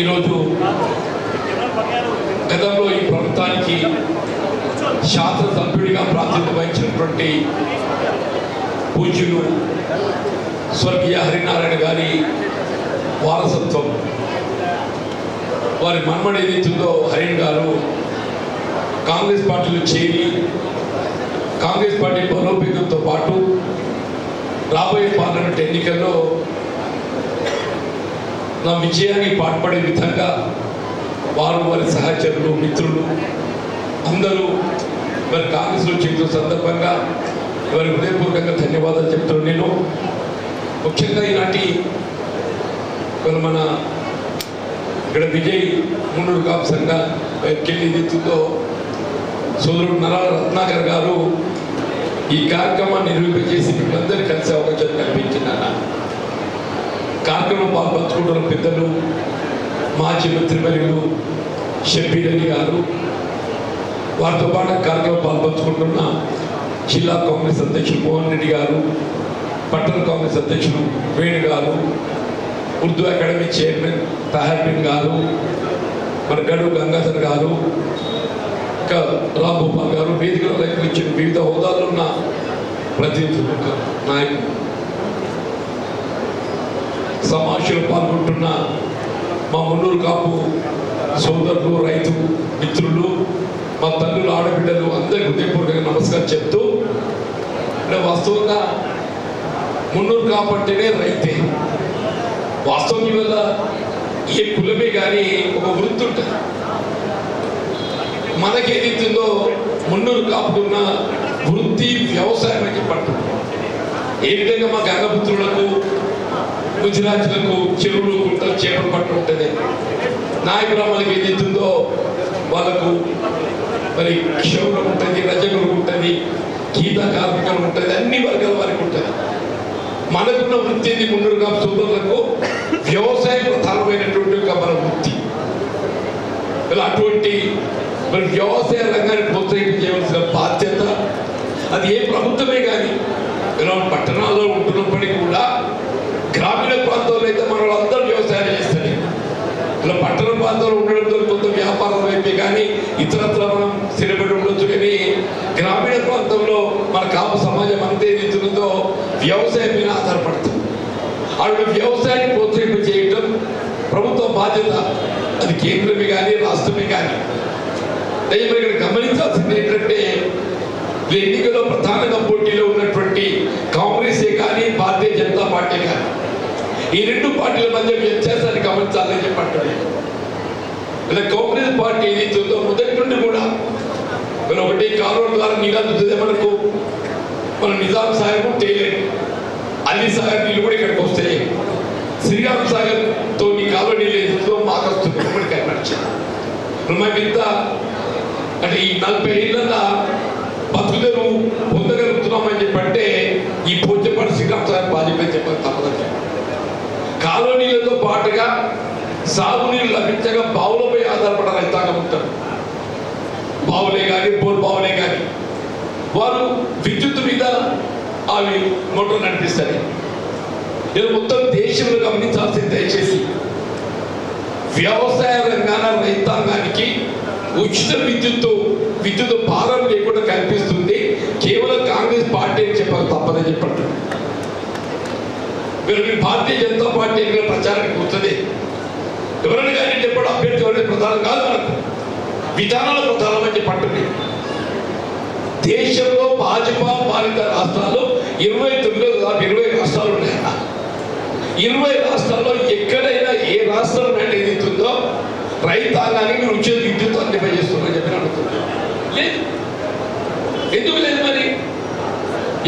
ఈరోజు గతంలో ఈ ప్రభుత్వానికి శాసనసభ్యుడిగా ప్రాతినిధ్యం వహించినటువంటి పూజ్యులు స్వర్గీయ హరినారాయణ గారి వారసత్వం. వారి మన్మడి ఏదైతుందో హరిణ్ గారు కాంగ్రెస్ పార్టీలో చేరి కాంగ్రెస్ పార్టీ బలోపేతంతో పాటు రాబోయే పార్లమెంట్ ఎన్నికల్లో నా విజయానికి పాటుపడే విధంగా వారు వారి సహచరులు మిత్రులు అందరూ మరి కాంగ్రెస్లో చేసిన సందర్భంగా వారి హృదయపూర్వకంగా ధన్యవాదాలు చెప్తున్నాను నేను ముఖ్యంగా ఇలాంటి మన ఇక్కడ విజయ్ మున్నూరు కాపు సంఘ కెళ్ళి ఎత్తుతో సోదరుడు నరాల రత్నాకర్ గారు ఈ కార్యక్రమాన్ని నిర్వహింపజేసి మిమ్మల్ందరూ కలిసే అవకాశం కల్పించిందన్నారు కార్యక్రమం పాల్పంచుకుంటున్న పెద్దలు మాజీ మంత్రివర్యులు షబ్బీర్ అలీ గారు వారితో పాటు కార్యక్రమం పాల్పంచుకుంటున్న జిల్లా కాంగ్రెస్ అధ్యక్షులు మోహన్ రెడ్డి గారు పట్టణ కాంగ్రెస్ అధ్యక్షులు వేణు గారు ఉర్దూ అకాడమీ చైర్మన్ తహర్బిన్ గారు మన గడు గంగాధర్ గారు ఇంకా రామ్ గోపాల్ గారు వేదికలో ఇచ్చిన వివిధ హోదాల్లో ఉన్న ప్రతినిధులు నాయకులు. సమావేశంలో పాల్గొంటున్న మా మున్నూరు కాపు సోదరులు రైతు మిత్రులు మా తల్లులు ఆడబిడ్డలు అందరికీ హృదయపూర్వకంగా నమస్కారం చెప్తూ అంటే వాస్తవంగా మున్నూరు కాపు అంటేనే రైతే. వాస్తవం వల్ల ఏ కులమే కానీ ఒక వృత్తి ఉంటుంది. మనకేదైతుందో మున్నూరు కాపుకున్న వృత్తి వ్యవసాయానికి పట్టు ఏ విధంగా మా గంగపుత్రులకు గుజరాత్లకు చెరువులు గుంటలు చేపలు పట్టు ఉంటుంది నాయకురామలకి ఏదైతుందో వాళ్ళకు మరి క్షౌరం ఉంటుంది రజకులు ఉంటుంది గీత కార్మికులు ఉంటుంది అన్ని వర్గాల వారికి ఉంటుంది. మనకున్న వృత్తి ఏంది మున్నూరు కాపు సోదరులకు వ్యవసాయ ప్రధానమైనటువంటి ఒక మన వృత్తి. ఇలా అటువంటి మరి వ్యవసాయ రంగాన్ని ప్రోత్సహించవలసిన బాధ్యత అది ఏ ప్రభుత్వమే కానీ ఇలా పట్టణాల్లో ఉంటున్నప్పటికీ కూడా గ్రామీణ ప్రాంతాల్లో అయితే మన వాళ్ళందరూ వ్యవసాయం చేస్తారు. ఇలా పట్టణ ప్రాంతాల్లో ఉండడంతో కొంత వ్యాపారం వైపే కానీ ఇతరత్ర మనం స్థిరపడి ఉండొచ్చు కానీ గ్రామీణ ప్రాంతంలో మన కాపు సమాజం అంతే ఎదుగుతుందో వ్యవసాయం మీద ఆధారపడుతుంది. అటు వ్యవసాయాన్ని ప్రోత్సహింప చేయటం ప్రభుత్వ బాధ్యత. అది కేంద్రమే కానీ రాష్ట్రమే కానీ. దయచేసి ఇక్కడ గమనించాల్సింది ఏంటంటే ఈ ఎన్నికల్లో ప్రధానంగా పోటీలో ఉన్నటువంటి కాంగ్రెసే కానీ భారతీయ జనతా పార్టీ కానీ ఈ రెండు పార్టీల మధ్య వ్యత్యాసాన్ని గమనించాలని చెప్పండి. ఇలా కాంగ్రెస్ పార్టీ ఏదైతే మొదటి నుండి కూడా. మన ఒకటి కాలువ ద్వారా నీళ్ళు మనకు మన నిజాం సాగర్ తేలేదు అలీ సాగర్ నీళ్ళు కూడా ఇక్కడికి వస్తాయి. శ్రీరామ్ సాగర్తో నీ కాలువ నీళ్ళు ఏదైతుందో మాకు వస్తుంది. ఇప్పటికీ నడిచింది ఇప్పుడు మాకు ఇంత అంటే ఈ నలభై ఏళ్ళ బతుకుదరు పొందగలుగుతున్నామని చెప్పంటే ఈ పూజపడి శ్రీరామ్ సాగర్ బాధ్యత చెప్పాలి తప్పదని కాలనీలతో పాటుగా సాగునీరు లభించగా బావులపై ఆధారపడ రైతాంగం ఉంటారు బావులే కానీ బోర్ బావులే కానీ వారు విద్యుత్ మీద అవి మోటార్ నడిపిస్తారు నేను మొత్తం దేశంలో గమనించాల్సింది దయచేసి వ్యవసాయ రంగాన రైతాంగానికి ఉచిత విద్యుత్ విద్యుత్ భారం లేకుండా కనిపిస్తుంది కేవలం కాంగ్రెస్ పార్టీ అని చెప్పక తప్పదని చెప్పండి. మీరు మీ భారతీయ జనతా పార్టీ ఎన్నికల ప్రచారానికి వస్తుంది. ఎవరైనా కానీ చెప్పడం అభ్యర్థి ఎవరైనా ప్రధానం కాదు మనకు. విధానాల ప్రధానమని అని దేశంలో భాజపా పాలిత రాష్ట్రాల్లో ఇరవై తొమ్మిది దాదాపు ఇరవై రాష్ట్రాలు ఉన్నాయి ఇరవై రాష్ట్రాల్లో ఎక్కడైనా ఏ రాష్ట్రం మ్యాండ్ ఎదుగుతుందో రైతాంగానికి మీరు ఉచిత విద్యుత్ అందింపజేస్తున్నారని చెప్పి అడుగుతున్నాను లేదు. ఎందుకు లేదు మరి?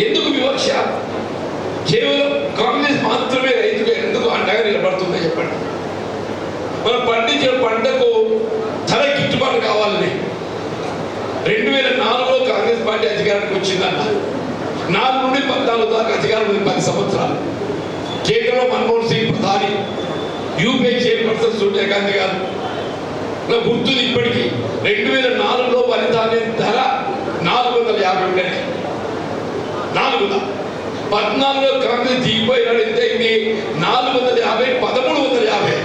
ఎందుకు వివక్ష? కేవలం కాంగ్రెస్ మాత్రమే రైతులు ఎందుకు అండగా నిలబడుతుందో చెప్పండి. మనం పండించిన పంటకు ధర గిట్టుబాటు కావాలని రెండు వేల నాలుగులో కాంగ్రెస్ పార్టీ అధికారానికి వచ్చిందన్న నాలుగు నుండి పద్నాలుగు దాకా అధికారం ఉంది పది సంవత్సరాలు. కేంద్రంలో మన్మోహన్ సింగ్ ప్రధాని యూపీఐ చైర్పర్సన్ సోనియా గాంధీ గారు. నా గుర్తుంది ఇప్పటికీ రెండు వేల నాలుగులో వరి ధాన్యం ధర నాలుగు వందల యాభై ఉండేది నాలుగు వందల పద్నాలుగు కాంగ్రెస్ దిగిపోయినాడు ఎంత అయింది నాలుగు వందల యాభై పదమూడు వందల యాభై.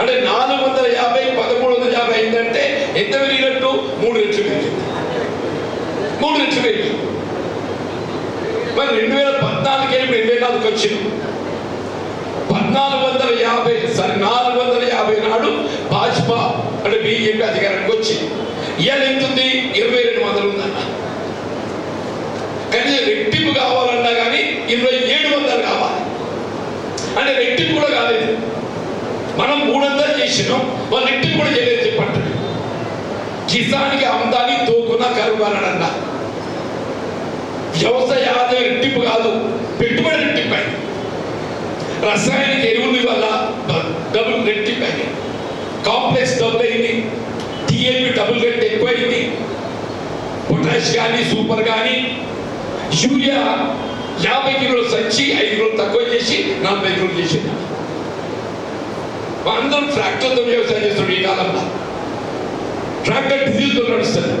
అంటే నాలుగు వందల యాభై పదకొండు వందల యాభై అయిందంటే ఎంత పెరిగినట్టు? మూడు రెట్లు పెరిగింది. మూడు రెట్లు పెరిగింది. మరి రెండు వేల పద్నాలుగు వెళ్ళి రెండు వేల నాలుగుకి వచ్చింది? పద్నాలుగు వందల యాభై సారీ నాలుగు వందల యాభై నాడు భాజపా అంటే బీజేపీ అధికారానికి వచ్చింది. ఇవాళ ఎంత ఉంది? ఇరవై రెండు వందలు ఉందన్నారు కానీ రెట్టింపు కావాలన్నా కానీ ఇరవై ఏడు వందలు కావాలి. అంటే రెట్టింపు కూడా కాలేదు. మనం మూడొందలు చేసినాం వాళ్ళు రెట్టింపు కూడా చేయలేదు చెప్పండి. కిసాన్కి ఆమ్దాని తోకున్న కరువాలన్నా వ్యవసాయ ఆదాయం రెట్టింపు కాదు పెట్టుబడి రెట్టింపు అయింది రసాయనిక ఎరువుల వల్ల డ- డబుల్ రెట్టింపు అయింది కాంప్లెక్స్ డబుల్ అయింది టిఏపి డబుల్ రేట్ ఎక్కువైంది. పొటాష్ కానీ సూపర్ కానీ యూరియా యాభై కిలోలు సంచి ఐదు కిలోలు తక్కువ చేసి నలభై కిలోలు చేసింది. అందరూ ట్రాక్టర్తో వ్యవసాయం చేస్తున్నాడు ఈ కాలంలో. ట్రాక్టర్ డీజిల్తో నడుస్తుంది.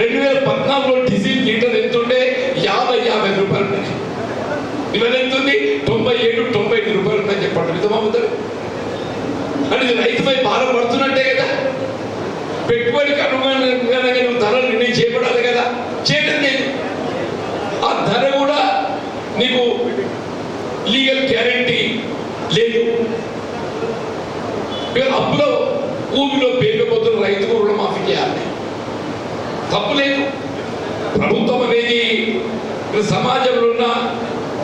రెండు వేల పద్నాలుగులో డీజిల్ లీటర్ ఎంత ఉంటే యాభై యాభై రూపాయలు ఉన్నాయి. ఇవాళ ఎంత ఉంది? తొంభై ఏడు తొంభై ఐదు రూపాయలు ఉన్నాయని చెప్పండి. నిజమవుతారు అంటే రైతుపై భారం పడుతున్నట్టే కదా. పెట్టుబడికి అనుగుణంగా నువ్వు ధరలు నిర్ణయం చేయబడాలి కదా చేయడం లేదు ఆ ధర కూడా నీకు లీగల్ గ్యారంటీ లేదు ఇవాళ అప్పులో ఊబిలో పేరుకుపోతున్న రైతుకు రుణమాఫీ చేయాలి. తప్పు లేదు. ప్రభుత్వం అనేది సమాజంలో ఉన్న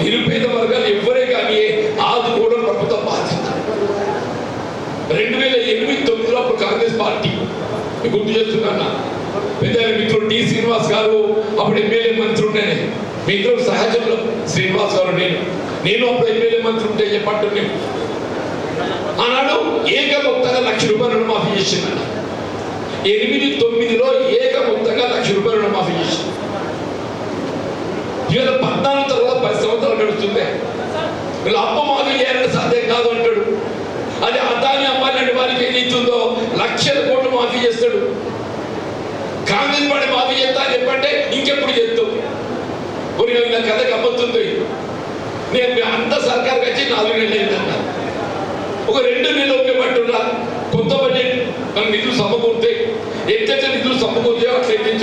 నిరుపేద వర్గాలు ఎవ్వరే కానీ ఆదుకోవడం ప్రభుత్వం బాధ్యత రెండు వేల ఎనిమిది తొమ్మిదిలో అప్పుడు కాంగ్రెస్ పార్టీ గుర్తు చేస్తున్నా పెద్ద మిత్రుడు టి శ్రీనివాస్ గారు అప్పుడు ఎమ్మెల్యే మంత్రి ఉండేనే మిత్రుడు సహజంలో శ్రీనివాస్ గారు నేను. నేను అప్పుడు ఎమ్మెల్యే మంత్రి ఉంటే చెప్పట్టు ఆనాడు ఏక లక్ష రూపాయలు రుణమాఫీ చేసిందన్న ఎనిమిది తొమ్మిదిలో ఏక మొత్తంగా లక్ష రూపాయలు రుణమాఫీ చేసింది. ఇవాళ పద్నాలుగు తర్వాత పది సంవత్సరాలు గడుస్తుంది. వీళ్ళు అప్పు మాఫీ చేయాలంటే సాధ్యం కాదు అంటాడు. అది అదాని అమ్మాయిలాంటి వారికి ఏది ఇస్తుందో లక్షల కోట్లు మాఫీ చేస్తాడు. కాంగ్రెస్ పార్టీ మాఫీ చేస్తా అని చెప్పంటే ఇంకెప్పుడు చేస్తావు? కొన్ని నా కథ గమ్మత్తుంది నేను మీ అంత సర్కార్కి వచ్చి నాలుగు నెలలు అయిందన్నా. ఒక రెండు నెలలు ఉపయోగపట్టున్నా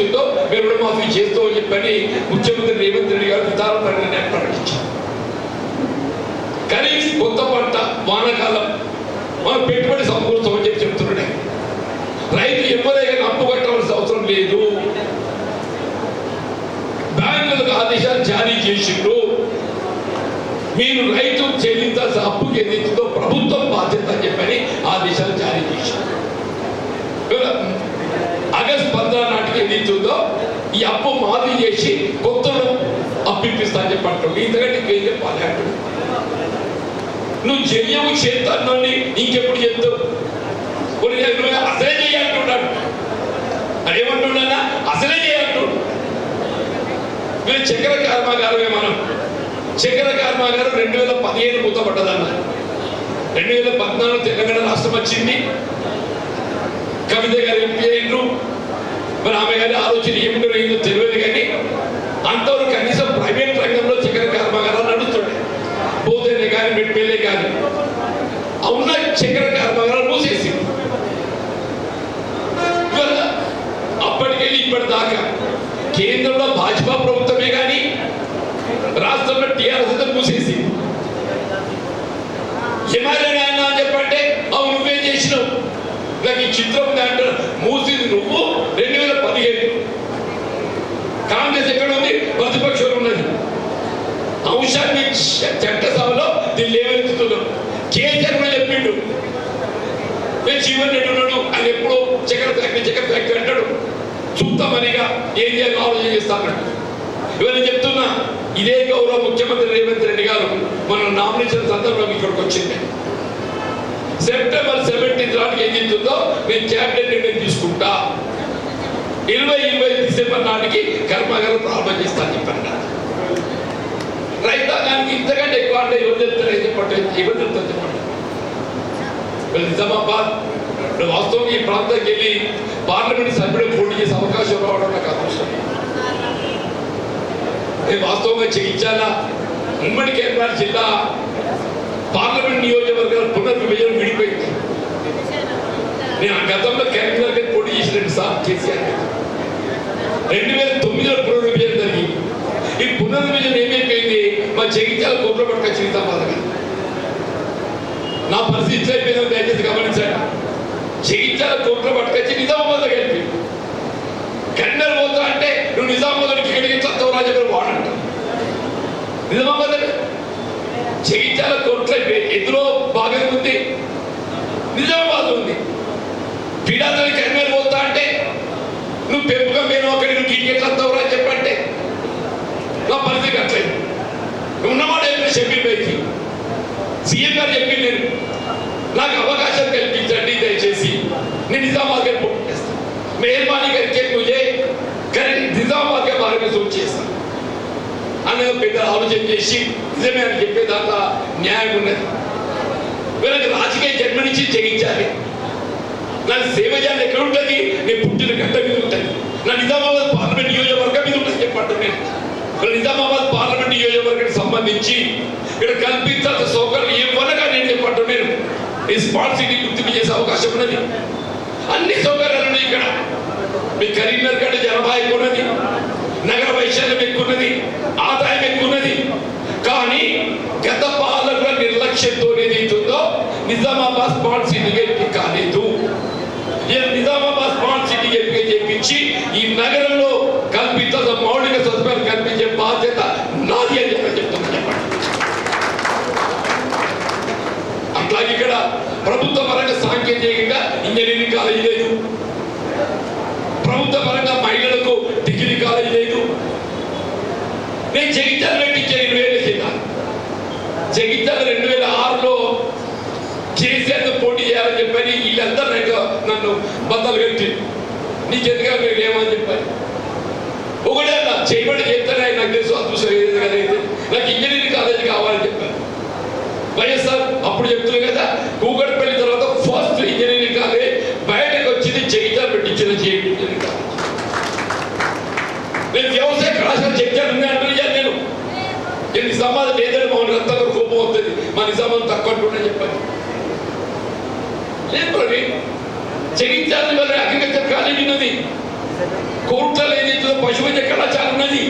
సమకూర్తాయో అట్లా ఎత్తించుందో మేము రుణమాఫీ చేస్తామని చెప్పని ముఖ్యమంత్రి రేవంత్ రెడ్డి గారు విధాన నిర్ణయం ప్రకటించారు కానీ కొత్త పంట వానకాలం మనం పెట్టుబడి సమకూరుతామని చెప్పి చెప్తున్నాడు రైతు ఎవరైనా అప్పు కట్టవలసిన అవసరం లేదు. బ్యాంకులకు ఆదేశాలు జారీ చేసిండ్రు మీరు రైతు చెల్లించాల్సిన అప్పుకి ఏదైతుందో ప్రభుత్వం బాధ్యత అని చెప్పని ఆదేశాలు జారీ చేసింది ఆగస్ట్ పంద్రా నాటికి ఏదైతుందో ఈ అప్పు మాఫీ చేసి కొత్తను అప్పిస్తా ఇప్పిస్తా అని చెప్పంటాడు ఇంతకంటే ఇంకేం చెప్పాలి అంటాడు నువ్వు చెయ్యవు చేస్తాను ఇంకెప్పుడు చెప్తావు? కొన్ని నువ్వు అసలే చేయాలంటున్నాడు అదేమంటున్నా అసలే చేయాలంటున్నాడు వీళ్ళు చక్కెర కర్మాగారమే మనం చక్కెర కర్మాగారం రెండు వేల పదిహేను మూతపడ్డదన్న. రెండు వేల పద్నాలుగు తెలంగాణ రాష్ట్రం వచ్చింది. కవిత గారు ఎంపీ అయినరు. మరి ఆమె గారి ఆలోచన ఏమిటో అయిందో తెలియదు కానీ అంతవరకు కనీసం ప్రైవేట్ రంగంలో చక్కెర కర్మాగారాలు నడుస్తుండే పోతేనే కానీ మెట్పేలే కానీ అవునా చక్కెర కర్మాగారాలు మూసేసి? అప్పటికెళ్ళి ఇప్పటిదాకా కేంద్రంలో భాజపా ప్రభుత్వమే కానీ రాష్ట్రంలో టీఆర్ఎస్ అయితే మూసేసి. హిమాలయ ఆయన అని చెప్పంటే అవును నువ్వేం చేసినావు నాకు ఈ చిత్రం ఉంది అంటారు మూసింది నువ్వు రెండు వేల పదిహేను కాంగ్రెస్ ఎక్కడ ఉంది ప్రతిపక్షంలో ఉన్నది. అంశాన్ని చట్టసభలో దీన్ని లేవనెత్తుతున్నాం. కేసీఆర్ కూడా చెప్పిండు. నేను జీవన్ రెడ్డి ఉన్నాడు ఆయన ఎప్పుడు చక్కెర ఫ్యాక్టరీ చక్కెర ఫ్యాక్టరీ అంటాడు. చూస్తామనిగా ఏం చేయాలో ఆలోచన చేస్తాను ఇవాళ చెప్తున్నా ఇదే గౌరవ ముఖ్యమంత్రి రేవంత్ రెడ్డి గారు మనం నామినేషన్ సందర్భం ఇక్కడికి వచ్చింది. సెప్టెంబర్ సెవెంటీన్త్ నాటికి ఏం చెప్తుందో నేను క్యాబినెట్ నిర్ణయం తీసుకుంటా. ఇరవై ఇరవై డిసెంబర్ నాటికి కర్మాగారం ప్రారంభం చేస్తాను చెప్పాను రైతాంగానికి ఇంతకంటే ఎక్కువ అంటే ఎవరు చెప్తారు? చెప్పండి? ఎవరు చెప్తారు చెప్పండి? నిజామాబాద్ వాస్తవం ఈ ప్రాంతానికి వెళ్ళి పార్లమెంట్ సభ్యుడు పోటీ చేసే అవకాశం రావడం నాకు అదృష్టం. నేను వాస్తవంగా చేయించాలా ఉమ్మడి కేంద్రాల జిల్లా పార్లమెంట్ నియోజకవర్గాల విభజన విడిపోయింది. నేను ఆ గతంలో కరీంనగర్ గారికి పోటీ చేసినట్టు సార్ కేసీఆర్ రెండు వేల తొమ్మిదిలో పునర్విభజన జరిగింది ఈ పునర్విభజన ఏమైపోయింది మా జగిత్యాల కోట్ల పట్టుక జీవితం గారు నా పరిస్థితి ఇట్లా అయిపోయిందని దయచేసి గమనించండి. జగిత్యాల కోట్ల పట్టుకొచ్చి నిజామాబాద్ కలిపి కన్నర్ పోతా అంటే నువ్వు నిజామాబాద్ టికెట్ చత్తవ రాజు వాడంట. నిజామాబాద్ చేయించాల కోట్ల ఎందులో బాగా ఉంది. నిజామాబాద్ ఉంది. పీడాతోని కరిమేలు పోతా అంటే నువ్వు పెంపుగా మేము ఒకటి నువ్వు క్రికెట్లు వస్తావు అని చెప్పంటే నా పరిస్థితి కట్టలేదు ఉన్నమాట చెప్పి షెబ్బీర్ పైకి. సీఎం గారు చెప్పి నేను. నాకు అవకాశం కల్పించండి దయచేసి. నేను నిజామాబాద్ గారు పోటీ చేస్తాను మెహర్బానీ కరికే ముజే కానీ నిజామాబాద్ గారు భారత సూచి చేస్తాను అనేది పెద్ద ఆలోచన చేసి నిజమే అని చెప్పేదాకా న్యాయం ఉన్నది. వీళ్ళకి రాజకీయ జన్మ నుంచి జయించాలి నా సేవ చేయాలి ఎక్కడ ఉంటుంది నేను పుట్టిన గంట మీద ఉంటుంది నా నిజామాబాద్ పార్లమెంట్ నియోజకవర్గం మీద ఉంటుంది చెప్పండి నేను నిజామాబాద్ పార్లమెంట్ నియోజకవర్గానికి సంబంధించి ఇక్కడ కల్పించాల్సిన సౌకర్యం ఏమనగా నేను చెప్పండి నేను ఈ స్మార్ట్ సిటీ గుర్తింపు చేసే అవకాశం ఉన్నది. అన్ని సౌకర్యాలు ఉన్నాయి ఇక్కడ. మీ కరీంనగర్ కంటే జనాభా ఎక్కువ ఉన్నది నగర వైశాల్యం ఎక్కువ ఉన్నది ఆదాయం ఎక్కువ ఉన్నది కానీ గత పాలకుల నిర్లక్ష్యంతో ఏదైతుందో నిజామాబాద్ స్మార్ట్ సిటీగా కాలేదు. నిజామాబాద్ స్మార్ట్ సిటీకి ఎంపిక చేపించి ఈ నగరంలో కల్పిత మౌలిక సదుపాయాలు కల్పించే బాధ్యత నాది అని చెప్పి చెప్తున్నాను చెప్పండి. అట్లాగే ఇక్కడ ప్రభుత్వ పరంగా సాంకేతికంగా ఇంజనీరింగ్ కాలేజీ లేదు. ప్రభుత్వ పరంగా మహిళలకు డిగ్రీ కాలేజీ లేదు. నేను జగిత్యాల పెట్టించే ఇరవై వేల కింద జగిత్యాల రెండు వేల ఆరులో కేసీఆర్ పోటీ చేయాలని చెప్పని వీళ్ళందరూ నన్ను బద్దలు కట్టి నీకెందుగా మీరు ఏమని చెప్పారు ఒకటే అన్న చేయబడి చేస్తానే నాకు తెలుసు అదృష్టం ఏది నాకు ఇంజనీరింగ్ కాలేజీ కావాలని చెప్పారు. వైఎస్ఆర్ అప్పుడు చెప్తున్నారు కదా కూకట్పల్లి తర్వాత ఫస్ట్ ఇంజనీరింగ్ కాలేజ్ బయటకు వచ్చింది జగిత్యాల పెట్టించిన జేపీ ఇంజనీరింగ్ కాలేజ్ నేను వ్యవసాయ కళాశాల జగిత్యాల ఉంది అంటున్నాను నేను నేను నిజామాబాద్ లేదని మా అంతా కోపం వస్తుంది మా నిజామాబాద్ తక్కువ అంటున్నా చెప్పాను లేదు ప్రవీణ్ జగిత్యాల వల్ల అగ్రికల్చర్ కాలేజ్ ఉన్నది. కోర్టులో పశు వైద్య కళాశాల ఉన్నది.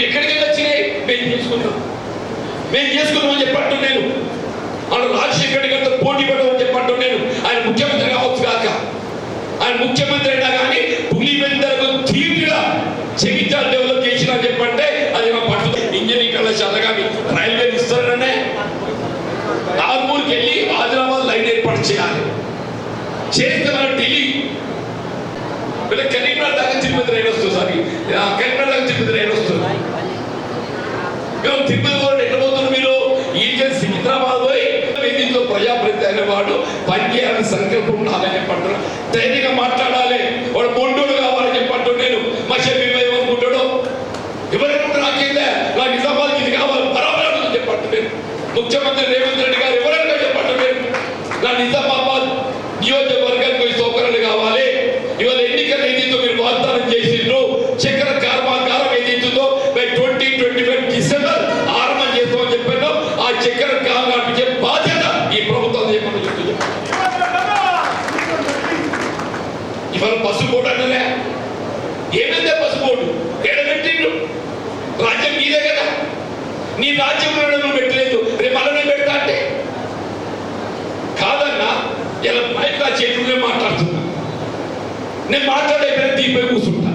ఎక్కడికి వచ్చినాయి మేము చేసుకున్నాం మేము చేసుకున్నామని చెప్పట్టు నేను. వాళ్ళు రాజశేఖర్ గారితో పోటీ పడమని చెప్పట్టు నేను ఆయన ముఖ్యమంత్రి కావచ్చు కాక ఆయన ముఖ్యమంత్రి అయినా కానీ పులివెందరకు తీవ్రంగా జగిత్యాల డెవలప్ చేసిన చెప్పంటే అది మా పట్టు ఇంజనీరింగ్ కళాశాల కానీ రైల్వే ఇస్తారనే ఆర్మూర్కి వెళ్ళి ఆదిలాబాద్ లైన్ ఏర్పాటు చేయాలి చేస్తే మనం ఢిల్లీ వీళ్ళ కరీంనగర్ దాకా తిరుపతి రైలు వస్తుంది సారీ ఆ, కరీంనగర్ దాకా తిరుపతి రైలు వస్తుంది మేము తిరుపతి కూడా ఎక్కడ పోతున్నారు మీరు ఈ సికింద్రాబాద్ పోయి దీంట్లో ప్రజాప్రతి అనేవాడు పనిచేయాలని సంకల్పం ఉండాలని చెప్పంటారు ధైర్యంగా మాట్లాడాలి. వాడు బొండోడు కావాలని చెప్పంటాడు. నేను మా చెప్పి ఏమనుకుంటాడు ఎవరైనా నాకేందే నా నిజామాబాద్ ఇది కావాలి. బరాబర్ చెప్పండి నేను. ముఖ్యమంత్రి రేవంత్ రెడ్డి గారు ఎవరైనా చెప్పండి నేను. నా నిజామాబాద్ నియోజకవర్గానికి పోయి సౌకర్యాలు కావాలి. రాజ్యంలో నువ్వు పెట్టలేదు. రేపు అలానే పెడతా అంటే. కాదన్నా ఇలా మైక్ నా చేతులే మాట్లాడుతున్నా. నేను మాట్లాడే పేరు తీపై కూర్చుంటా.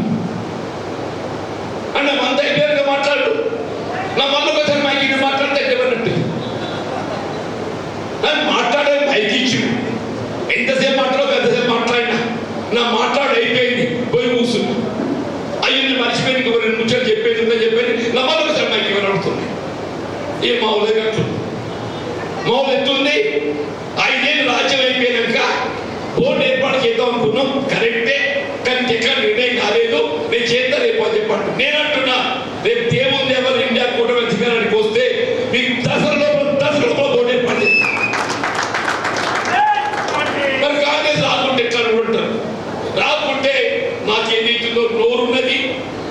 అన్న మంత పేరుగా మాట్లాడు. నా మళ్ళీ ఒకసారి మైక్ మాట్లాడితే ఎవరినట్టు మాట్లాడే మైకి ఇచ్చు ఎంతసేపు మాట్లాడో ఎంతసేపు మాట్లాడినా. నా మాట్లాడు ఎత్తుంది ఐదేళ్ళు రాజ్యం అయిపోయినాక బోర్డు ఏర్పాటు చేద్దాం అనుకున్నాం కరెక్టే కానీ ఎక్కడ నిర్ణయం కాలేదు నేను చేస్తా రేపు అని చెప్పండి నేను అంటున్నా రేపు దేవుని దేవరు ఇండియా కూటమి అధికారానికి వస్తే మీకు దసరా లోపల దసరా లోపల బోర్డు ఏర్పాటు చేస్తాం మరి కాంగ్రెస్ రాకుంటే ఎట్లా ఉంటారు రాకుంటే నాకు ఏదైతుందో నోరున్నది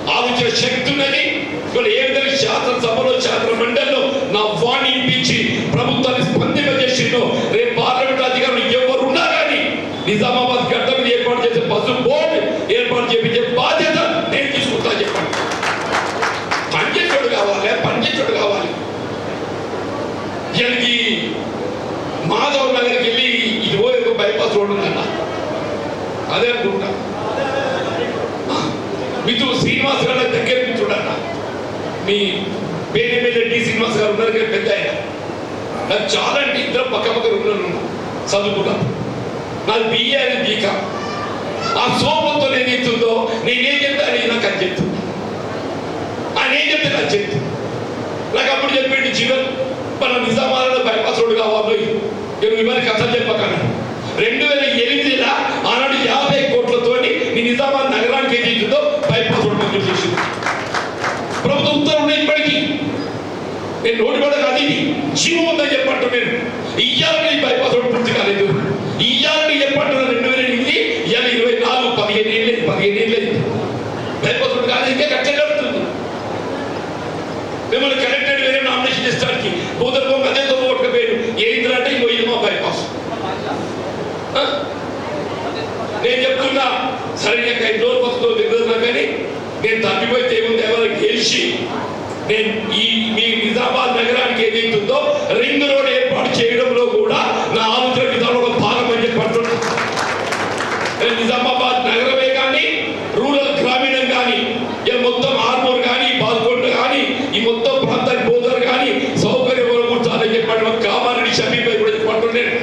ఆలోచన శక్తి ఉన్నది ఇవాళ ఏ విధంగా శాసనసభలో శాసన మండలిలో నా వాణి ఇప్పించి ప్రభుత్వాన్ని స్పందింపజేసిందో రేపు పార్లమెంట్ అధికారులు ఎవరు ఉన్నా కానీ అక్కడికి మాధవ్ నగర్కి వెళ్ళి ఇది పోయి ఒక బైపాస్ రోడ్ ఉందన్న అదే అనుకుంటా మిత్రుడు శ్రీనివాస్ గారు నాకు దగ్గర మిత్రుడు అన్న మీ పేరు ఎమ్మెల్యే డి శ్రీనివాస్ గారు ఉన్నారు కదా పెద్ద ఆయన నాకు చాలా అంటే ఇద్దరు పక్క పక్క ఉన్నాను చదువుకున్నా నాది బిఏ అని బీకా ఆ సోమంతో నేను ఎత్తుందో నేనేం చెప్తా అని నాకు అది చెప్తుంది. ఆయన ఏం చెప్తే నాకు చెప్తుంది. నాకు అప్పుడు చెప్పండి జీవన్ మన నిజామాబాద్లో బైపాస్ రోడ్డు కావాలి నేను ఇవన్నీ కథలు చెప్పకను. రెండు వేల ఎనిమిదిలో ఆనాడు యాభై నేను రోడ్డు కూడా కాదు ఇది జీవం ఉందని చెప్పట్టు నేను ఇయ్యాలని బైపాస్ రోడ్ పూర్తి కాలేదు. ఇయ్యాలని చెప్పట్టు రెండు వేల ఎనిమిది ఇవాళ ఇరవై నాలుగు పదిహేను ఏళ్ళు అయింది, పదిహేను ఏళ్ళు అయింది. బైపాస్ రోడ్ కాదు ఇంకా కట్టే కడుతుంది. మిమ్మల్ని కలెక్టర్ వేరే నామినేషన్ ఇస్తానికి భూతత్వం అదే తొమ్మిది కొట్టకపోయాడు. ఏంటంటే ఇంకో ఇది మా బైపాస్. నేను చెప్తున్నా సరే నాకు ఐదు రోజులు వస్తుందో తెలియదు కానీ నేను తప్పిపోతే ఏముంది ఎవరు గెలిచి నేను ఈ మీ నిజామాబాద్ నగరానికి ఏదైతుందో రింగ్ రోడ్ ఏర్పాటు చేయడంలో కూడా నా ఆలోచన విధానం ఒక భాగం అని చెప్పి నిజామాబాద్ నగరమే కానీ రూరల్ గ్రామీణం కానీ ఇలా మొత్తం ఆర్మూర్ కానీ బాల్కొండ కానీ ఈ మొత్తం ప్రాంతానికి పోతారు కానీ సౌకర్యం కూర్చోాలని చెప్పాడు. కామారెడ్డి షమీపై కూడా చెప్పంటున్నాను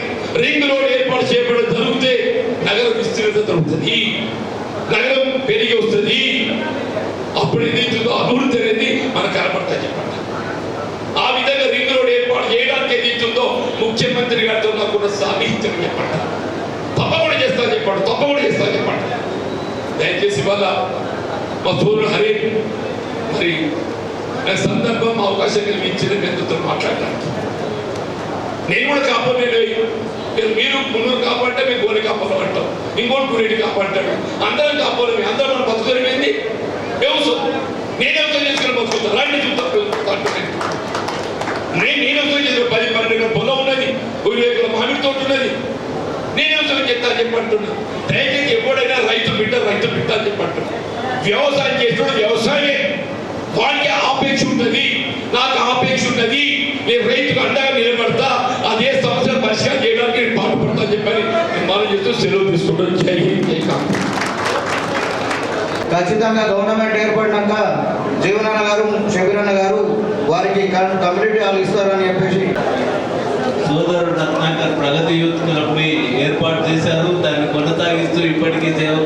రింగ్ రోడ్ ఏర్పాటు చేయబడి జరిగితే నగర విస్తీర్ణత జరుగుతుంది నగరం పెరిగి వస్తుంది. అప్పుడు ఏదైతుందో అభివృద్ధి అనేది మనకు కనపడతాయి చెప్పండి. ఆ విధంగా రింగ్ రోడ్ ఏర్పాటు చేయడానికి ఏదైతుందో ముఖ్యమంత్రి గారితో నాకున్న సాన్నిహిత్యం చెప్పండి. తప్పకుండా చేస్తా చెప్పండి తప్పకుండా చేస్తా చెప్పండి. దయచేసి ఇవాళ మా సోదరుడు హరి మరి నాకు సందర్భం అవకాశం కలిగించిన మీతో మాట్లాడటానికి నేను కూడా కాపాడలేదు మీరు మీరు మున్నూరు కాపాడితే మీకు గోరి కాపాడు అంటాం ఇంకోటి గురేటి కాపాడతాడు. అందరం కాపాడమే అందరం మనం బతుకుని ఏంది వ్యవసాయం నేను చేసుకుని బతుకుతాను రండి నేను నేను వ్యవసాయం చేసిన పది పన్నెండు పొలం ఉన్నది ఇరవై ఎకరాల మామిడి తోట ఉన్నది. నేను వ్యవసాయం చేస్తా అని దయచేసి ఎప్పుడైనా రైతు బిడ్డ రైతు బిడ్డ అని చెప్పంటున్నా. వ్యవసాయం చేసినప్పుడు వ్యవసాయమే. వాడికి ఆపేక్ష ఉన్నది నాకు ఆపేక్ష ఉన్నది నేను రైతుకు అండగా నిలబడతా. అదే సమస్యను పరిష్కారం చేయడానికి నేను పాటుపడతా అని చెప్పని నేను మనం చేస్తూ సెలవు తీసుకుంటాను జై జై కాంగ్రెస్. ఖచ్చితంగా గవర్నమెంట్ ఏర్పడినాక జీవనన్న గారు షబీరన్న గారు వారికి కమ్యూనిటీ హాల్ ఇస్తారని చెప్పేసి. సోదరుడు రత్నాకర్ ప్రగతి యూత్ క్లబ్ని ఏర్పాటు చేశారు. దాన్ని కొనసాగిస్తూ ఇప్పటికీ సేవ